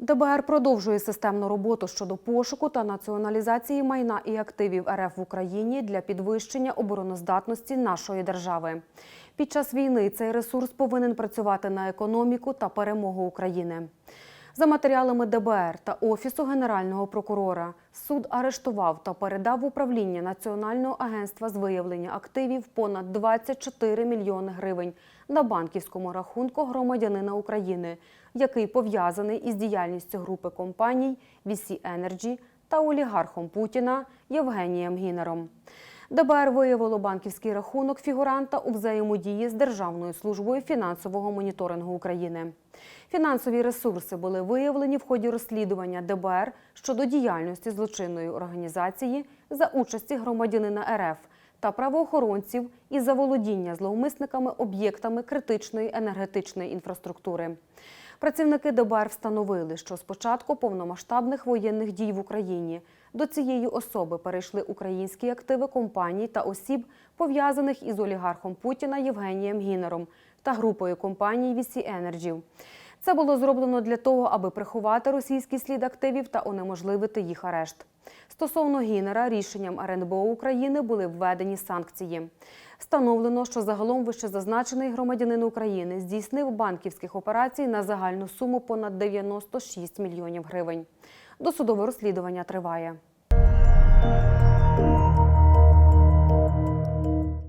ДБР продовжує системну роботу щодо пошуку та націоналізації майна і активів РФ в Україні для підвищення обороноздатності нашої держави. Під час війни цей ресурс повинен працювати на економіку та перемогу України. За матеріалами ДБР та Офісу Генерального прокурора суд арештував та передав управління Національного агентства з виявлення активів понад 24 мільйони гривень на банківському рахунку громадянина України, який пов'язаний із діяльністю групи компаній VC Energy та олігархом Путіна Євгенієм Гінером. ДБР виявило банківський рахунок фігуранта у взаємодії з Державною службою фінансового моніторингу України. Фінансові ресурси були виявлені в ході розслідування ДБР щодо діяльності злочинної організації за участі громадянина РФ та правоохоронців і заволодіння зловмисниками об'єктами критичної енергетичної інфраструктури. Працівники ДБР встановили, що з початку повномасштабних воєнних дій в Україні до цієї особи перейшли українські активи компаній та осіб, пов'язаних із олігархом Путіна Євгенієм Гінером та групою компаній VC Energy. Це було зроблено для того, аби приховати російський слід активів та унеможливити їх арешт. Стосовно Гінера рішенням РНБО України були введені санкції. Встановлено, що загалом вищезазначений громадянин України здійснив банківських операцій на загальну суму понад 96 мільйонів гривень. Досудове розслідування триває.